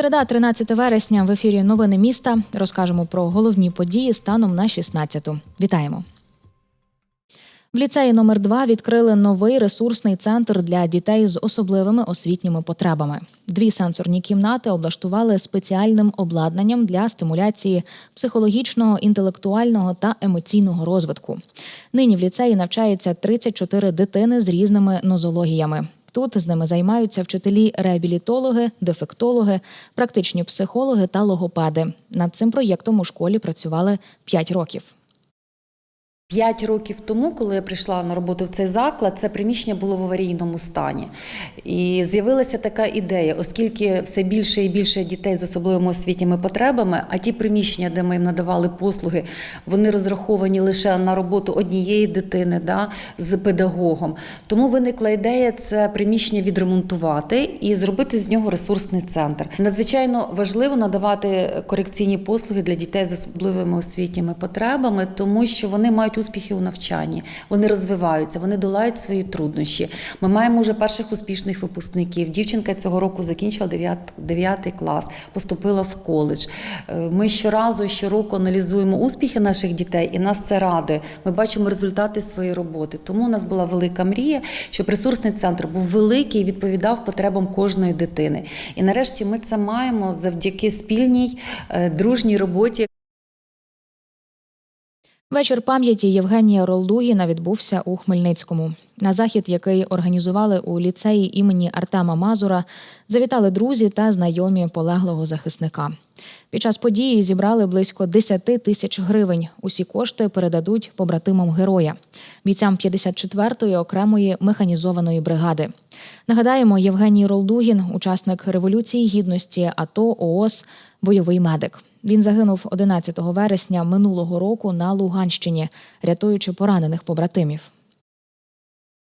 Середа, 13 вересня, в ефірі Новини міста. Розкажемо про головні події станом на 16-ту. Вітаємо. В ліцеї номер 2 відкрили новий ресурсний центр для дітей з особливими освітніми потребами. Дві сенсорні кімнати облаштували спеціальним обладнанням для стимуляції психологічного, інтелектуального та емоційного розвитку. Нині в ліцеї навчається 34 дитини з різними нозологіями. Тут з ними займаються вчителі реабілітологи, дефектологи, практичні психологи та логопеди. Над цим проєктом у школі працювали 5 років. П'ять років тому, коли я прийшла на роботу в цей заклад, це приміщення було в аварійному стані. І з'явилася така ідея, оскільки все більше і більше дітей з особливими освітніми потребами, а ті приміщення, де ми їм надавали послуги, вони розраховані лише на роботу однієї дитини да, з педагогом. Тому виникла ідея це приміщення відремонтувати і зробити з нього ресурсний центр. Надзвичайно важливо надавати корекційні послуги для дітей з особливими освітніми потребами, тому що вони мають успіхи у навчанні, вони розвиваються, вони долають свої труднощі. Ми маємо вже перших успішних випускників. Дівчинка цього року закінчила 9, 9 клас, поступила в коледж. Е, Ми щоразу, щороку аналізуємо успіхи наших дітей, і нас це радує. Ми бачимо результати своєї роботи. Тому у нас була велика мрія, щоб ресурсний центр був великий і відповідав потребам кожної дитини. І нарешті ми це маємо завдяки спільній е, дружній роботі Вечір пам'яті Євгенія Ролдугіна відбувся у Хмельницькому. На захід, який організували у ліцеї імені Артема Мазура, завітали друзі та знайомі полеглого захисника. Під час події зібрали близько 10 тисяч гривень. Усі кошти передадуть побратимам героя, бійцям 54-ї окремої механізованої бригади. Нагадаємо, Євгеній Ролдугін, учасник революції гідності, АТО, ООС, бойовий медик. Він загинув 11 вересня минулого року на Луганщині, рятуючи поранених побратимів.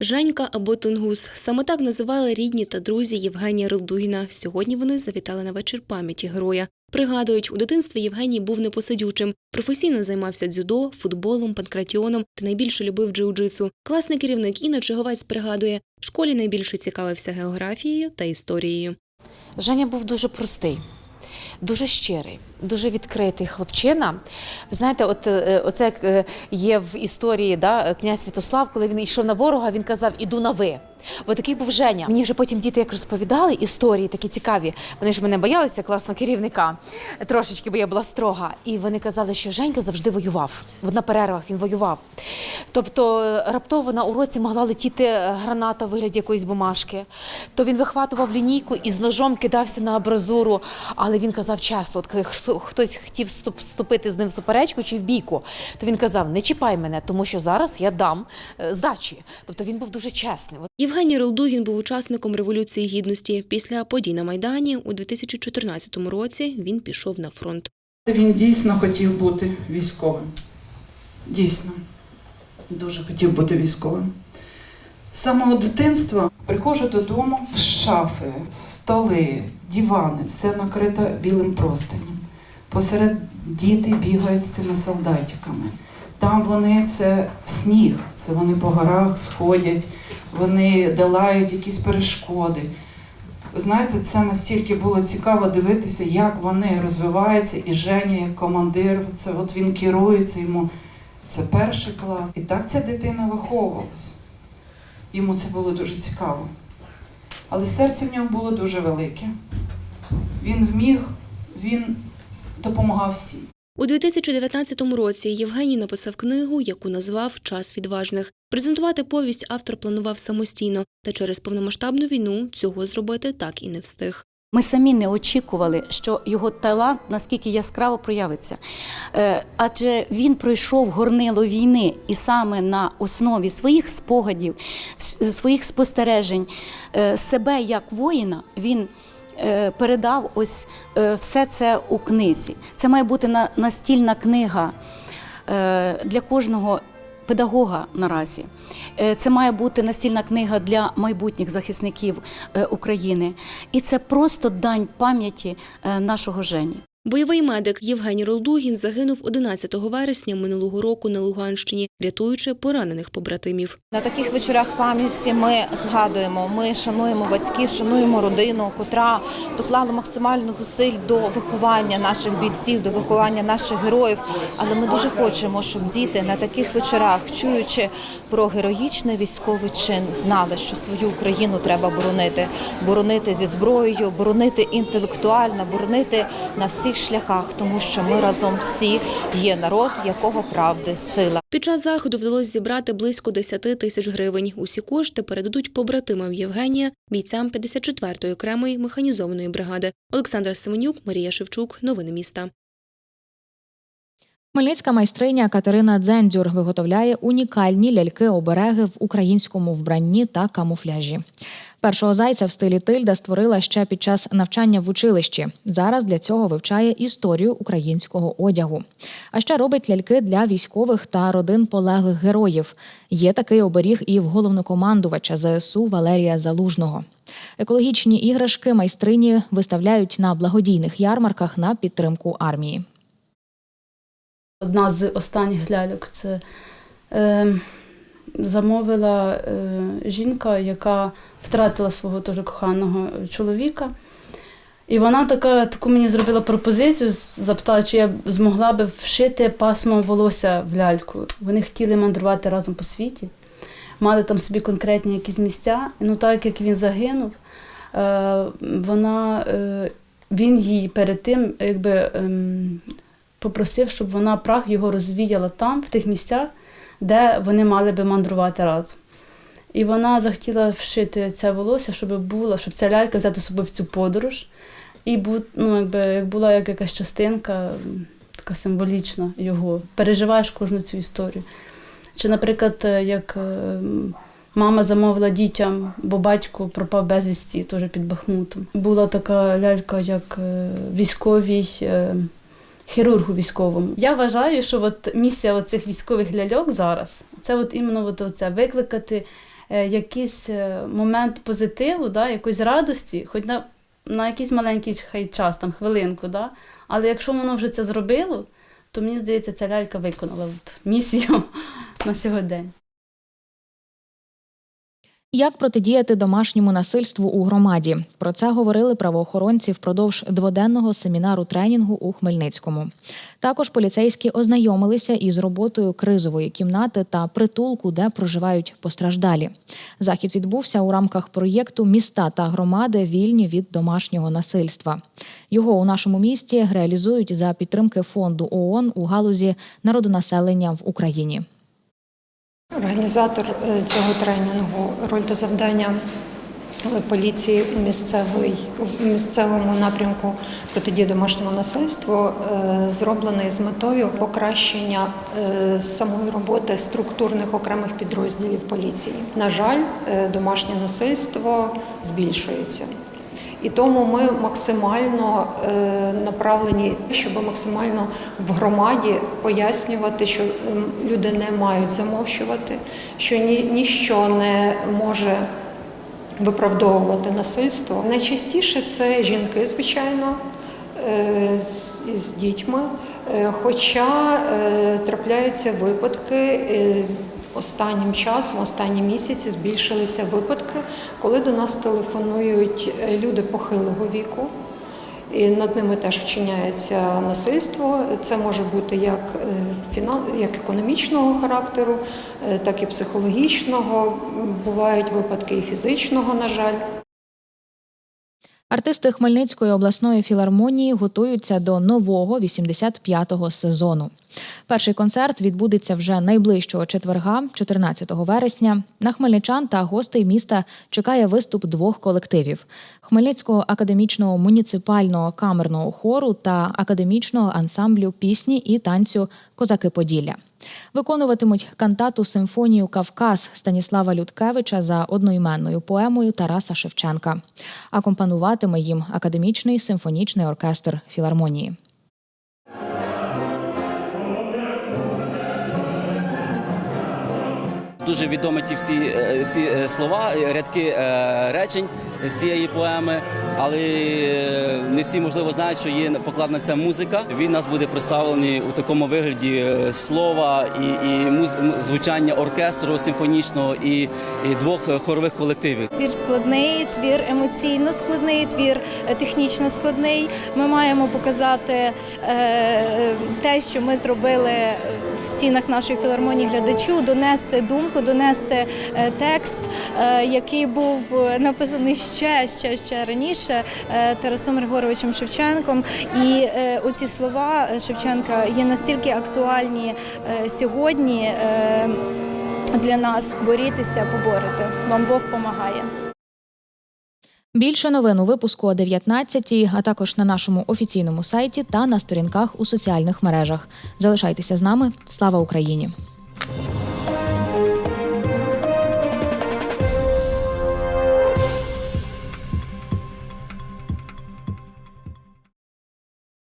Женька або Тунгус саме так називали рідні та друзі Євгенія Рилдугіна. Сьогодні вони завітали на вечір пам'яті героя. Пригадують, у дитинстві Євгеній був непосидючим. Професійно займався дзюдо, футболом, панкратіоном та найбільше любив джиу-джитсу. Класний керівник Інна Чиговець пригадує, в школі найбільше цікавився географією та історією. Женя був дуже простий, дуже щирий, дуже відкритий хлопчина. Знаєте, от е, оце е, є в історії да, князь Святослав, коли він йшов на ворога, він казав Іду на ви. От такий був Женя. Мені вже потім діти як розповідали історії такі цікаві. Вони ж мене боялися класного керівника трошечки, бо я була строга. І вони казали, що Женька завжди воював. От на перервах він воював. Тобто е, раптово на уроці могла летіти е, граната в вигляді якоїсь бумажки. То він вихватував лінійку і з ножом кидався на абразуру. Але він казав чесно, от коли хто- хтось хотів вступити з ним в суперечку чи в бійку, то він казав: не чіпай мене, тому що зараз я дам е, здачі. Тобто він був дуже чесний. От Євгеній Рилдугін був учасником Революції Гідності. Після подій на Майдані у 2014 році він пішов на фронт. Він дійсно хотів бути військовим. Дійсно, дуже хотів бути військовим. З самого дитинства приходжу додому, шафи, столи, дивани, все накрито білим простинем. Посеред діти бігають з цими солдатиками. Там вони це сніг, це вони по горах сходять, вони долають якісь перешкоди. Знаєте, це настільки було цікаво дивитися, як вони розвиваються, і Женя як командир, це от він керується йому. Це перший клас. І так ця дитина виховувалась. Йому це було дуже цікаво. Але серце в нього було дуже велике. Він вміг, він допомагав всім. У 2019 році Євгеній написав книгу, яку назвав Час відважних. Презентувати повість автор планував самостійно, та через повномасштабну війну цього зробити так і не встиг. Ми самі не очікували, що його талант наскільки яскраво проявиться. Е, Адже він пройшов горнило війни і саме на основі своїх спогадів, своїх спостережень, е, себе як воїна, він е, передав ось все це у книзі. Це має бути на- настільна книга для кожного педагога наразі. Е, Це має бути настільна книга для майбутніх захисників е, України. І це просто дань пам'яті е, нашого Жені. Бойовий медик Євгеній Ролдугін загинув 11 вересня минулого року на Луганщині, рятуючи поранених побратимів. На таких вечорах пам'яті ми згадуємо, ми шануємо батьків, шануємо родину, котра доклала максимально зусиль до виховання наших бійців, до виховання наших героїв. Але ми дуже хочемо, щоб діти на таких вечорах, чуючи про героїчний військовий чин, знали, що свою Україну треба боронити, боронити зі зброєю, боронити інтелектуально, боронити на всіх шляхах, тому що ми разом всі є народ, якого правди сила. Під час заходу вдалося зібрати близько 10 тисяч гривень. Усі кошти передадуть побратимам Євгенія, бійцям 54-ї окремої механізованої бригади. Олександр Семенюк, Марія Шевчук. Новини міста. Хмельницька майстриня Катерина Дзендзюр виготовляє унікальні ляльки-обереги в українському вбранні та камуфляжі. Першого зайця в стилі тильда створила ще під час навчання в училищі. Зараз для цього вивчає історію українського одягу. А ще робить ляльки для військових та родин полеглих героїв. Є такий оберіг і в головнокомандувача ЗСУ Валерія Залужного. Екологічні іграшки майстрині виставляють на благодійних ярмарках на підтримку армії. Одна з останніх ляльок це е, замовила е, жінка, яка втратила свого теж коханого чоловіка. І вона така, таку мені зробила пропозицію, запитала, чи я змогла би вшити пасмо волосся в ляльку. Вони хотіли мандрувати разом по світі, мали там собі конкретні якісь місця. Ну так як він загинув, е, вона, е, він їй перед тим якби, ем, попросив, щоб вона прах його розвіяла там, в тих місцях, де вони мали би мандрувати разом. І вона захотіла вшити це волосся, щоб було, щоб ця лялька взяти з собою в цю подорож. І бу, ну, якби, як була як якась частинка, така символічна його. Переживаєш кожну цю історію. Чи, наприклад, е, як е, мама замовила дітям, бо батько пропав безвісті, теж під Бахмутом. Була така лялька, як е, військовій. Хірургу військовому. Я вважаю, що от місія цих військових ляльок зараз це от іменно от оце, викликати е, якийсь е, момент позитиву, да, якоїсь радості, хоч на, на якийсь маленький хай час, там хвилинку. Да, але якщо воно вже це зробило, то мені здається, ця лялька виконала от, місію на сьогодення. Як протидіяти домашньому насильству у громаді? Про це говорили правоохоронці впродовж дводенного семінару тренінгу у Хмельницькому. Також поліцейські ознайомилися із роботою кризової кімнати та притулку, де проживають постраждалі. Захід відбувся у рамках проєкту Міста та громади вільні від домашнього насильства. Його у нашому місті реалізують за підтримки фонду ООН у галузі народонаселення в Україні. Організатор е, цього тренінгу роль та завдання е, поліції у місцевий у місцевому напрямку протидії домашньому насильству е, зроблений з метою покращення самої роботи структурних окремих підрозділів поліції. На жаль, домашнє насильство збільшується. І тому ми максимально е, направлені, щоб максимально в громаді пояснювати, що ем, люди не мають замовчувати, що ні, ніщо не може виправдовувати насильство. Найчастіше це жінки, звичайно, е, з, з дітьми. Е, Хоча трапляються випадки. Останнім часом, останні місяці збільшилися випадки, коли до нас телефонують е, люди похилого віку, і над ними теж вчиняється насильство. Це може бути як, е, як економічного характеру, е, так і психологічного. Бувають випадки і фізичного, на жаль. Артисти Хмельницької обласної філармонії готуються до нового 85-го сезону. Перший концерт відбудеться вже найближчого четверга, 14 вересня. На хмельничан та гостей міста чекає виступ двох колективів: Хмельницького академічного муніципального камерного хору та академічного ансамблю пісні і танцю Козаки Поділля. Виконуватимуть кантату симфонію Кавказ Станіслава Людкевича за одноіменною поемою Тараса Шевченка. Акомпануватиме їм академічний симфонічний оркестр філармонії. Дуже відомі ті всі, е, всі е, слова, е, рядки речень з цієї поеми, але не всі можливо знають, що є покладена ця музика. Він нас буде представлений у такому вигляді слова і, і муз- звучання оркестру симфонічного і, і двох хорових колективів. Твір складний, твір емоційно складний, твір технічно складний. Ми маємо показати е, те, що ми зробили в стінах нашої філармонії глядачу, донести думку, донести е, текст, е, який був е, написаний ще, ще, ще раніше Тарасом Григоровичем Шевченком. І оці слова Шевченка є настільки актуальні сьогодні. Для нас борітися, поборити. Вам Бог помагає. Більше новин у випуску о 19 а також на нашому офіційному сайті та на сторінках у соціальних мережах. Залишайтеся з нами. Слава Україні!